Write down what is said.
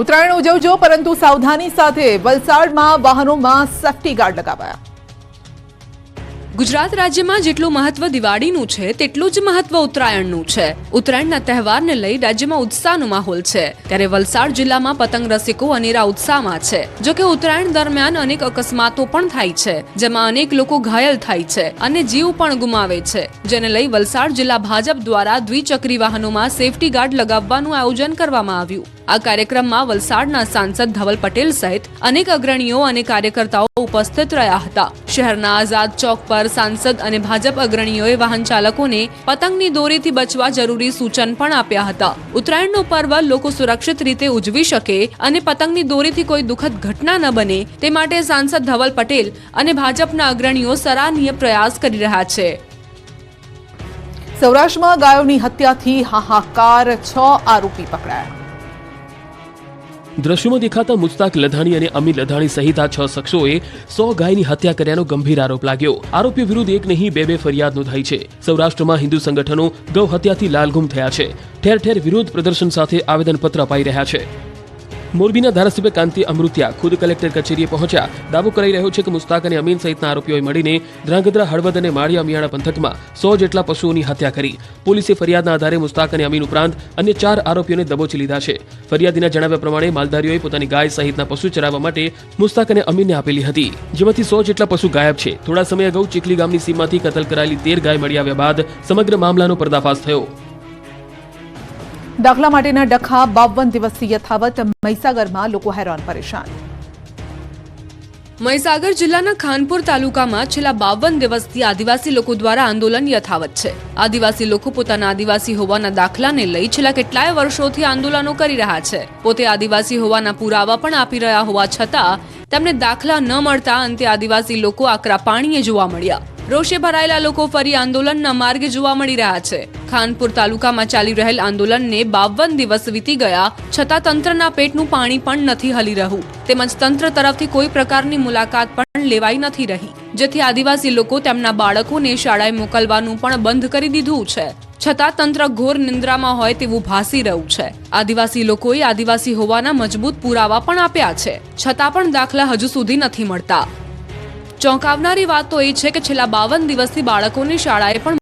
ઉત્તરાયણ ઉજવજો પરંતુ સાવધાની સાથે વલસાડમાં વાહનોમાં સેફટી ગાર્ડ લગાવાયા. ગુજરાત રાજ્યમાં જેટલું મહત્વ દિવાળીનું છે, તેટલું જ મહત્વ ઉત્તરાયણનું છે. ઉત્તરાયણના તહેવારને લઈ રાજ્યમાં ઉત્સાહનો માહોલ છે. ત્યારે વલસાડ જિલ્લામાં પતંગ રસિકો અનેરા ઉત્સાહમાં છે. જોકે ઉત્તરાયણ દરમિયાન અનેક અકસ્માતો પણ થાય છે, જેમાં અનેક લોકો ઘાયલ થાય છે અને જીવ પણ ગુમાવે છે. જેને લઈ વલસાડ જિલ્લા ભાજપ દ્વારા દ્વિચક્રી વાહનોમાં સેફટી ગાર્ડ લગાવવાનું આયોજન કરવામાં આવ્યું. આ કાર્યક્રમમાં વલસાડના સાંસદ ધવલ પટેલ સહિત અનેક અગ્રણીઓ અને કાર્યકર્તાઓ ઉપસ્થિત રહ્યા હતા. શહેરના આઝાદ ચોક પર સાંસદ અને ભાજપ અગ્રણીઓએ વાહન ચાલકોને પતંગની દોરીથી બચવા જરૂરી સૂચન પણ આપ્યા હતા. ઉત્તરાયણનો પર્વ લોકો સુરક્ષિત રીતે ઉજવી શકે અને પતંગની દોરીથી કોઈ દુઃખદ ઘટના ન બને તે માટે સાંસદ ધવલ પટેલ અને ભાજપના અગ્રણીઓ સરાહનીય પ્રયાસ કરી રહ્યા છે. સૌરાષ્ટ્રમાં ગાયોની હત્યાથી હાહાકાર, છ આરોપી પકડાયા. દ્રશ્યોમાં દેખાતા મુસ્તાક લધાણી અને અમીર લધાણી સહિત આ છ શખ્સોએ સો ગાયની હત્યા કર્યાનો ગંભીર આરોપ લાગ્યો. આરોપીઓ વિરુદ્ધ એક નહીં, બે બે ફરિયાદ નોંધાઈ છે. સૌરાષ્ટ્રમાં હિન્દુ સંગઠનો ગૌ હત્યાથી લાલઘુમ થયા છે. ઠેર ઠેર વિરોધ પ્રદર્શન સાથે આવેદનપત્ર અપાઈ રહ્યા છે. મોરબીના ધારાસભ્ય કાંતિ અમૃત્યા ખુદ કલેક્ટર કચેરીએ પહોંચ્યા. દાવો કરાઈ રહ્યો છે કે મુસ્તાક અને અમીન સહિતના આરોપીઓએ મળીને ધ્રાંગધ્રા, હળવદ અને માળિયા મિયાણા પંથકમાં સો જેટલા પશુઓની હત્યા કરી. પોલીસે ફરિયાદના આધારે મુસ્તાક અને અમીન ઉપરાંત અન્ય ચાર આરોપીઓને દબોચી લીધા છે. ફરિયાદીના જણાવ્યા પ્રમાણે માલધારીઓએ પોતાની ગાય સહિતના પશુ ચરાવવા માટે મુસ્તાક અને અમીનને આપેલી હતી. જેમાંથી સો જેટલા પશુ ગાયબ છે. થોડા સમય અગાઉ ચીખલી ગામની સીમમાંથી કતલ કરાયેલી તેર ગાય મળી આવ્યા બાદ સમગ્ર મામલાનો પર્દાફાશ થયો. દાખલા માટેના ડખા બાવન દિવસથી યથાવત મહીસાગરમાં લોકો હેરાન પરેશાન. મહીસાગર જિલ્લાના ખાનપુર તાલુકામાં છેલ્લા બાવન દિવસથી આદિવાસી લોકો દ્વારા આંદોલન યથાવત છે. આદિવાસી લોકો પોતાના આદિવાસી હોવાના દાખલાને લઈ છેલ્લા કેટલાય વર્ષોથી આંદોલનો કરી રહ્યા છે. પોતે આદિવાસી હોવાના પુરાવા પણ આપી રહ્યા હોવા છતાં તેમને દાખલા ન મળતા અંતે આદિવાસી લોકો આકરા પાણીએ જોવા મળ્યા. રોષે ભરાયેલા લોકો ફરી આંદોલનના માર્ગે જોવા મળી રહ્યા છે. ખાનપુર તાલુકામાં ચાલી રહેલ આંદોલનને બાવન દિવસ વીતી ગયા, છતાં તંત્રના પેટનું પાણી પણ નથી હલી રહ્યું. તેમજ તંત્ર તરફથી કોઈ પ્રકારની મુલાકાત પણ લેવાઈ નથી રહી. જેથી આદિવાસી લોકો તેમના બાળકોને શાળાએ મોકલવાનું પણ બંધ કરી દીધું છે. છતાં તંત્ર ઘોર નિંદ્રામાં હોય તેવું ભાસી રહ્યું છે. આદિવાસી લોકોએ આદિવાસી હોવાના મજબૂત પુરાવા પણ આપ્યા છે. છતાં પણ દાખલા હજુ સુધી નથી મળતા. ચોંકાવનારી વાત તો એ છે કે છેલ્લા બાવન દિવસથી બાળકોની શાળાએ પણ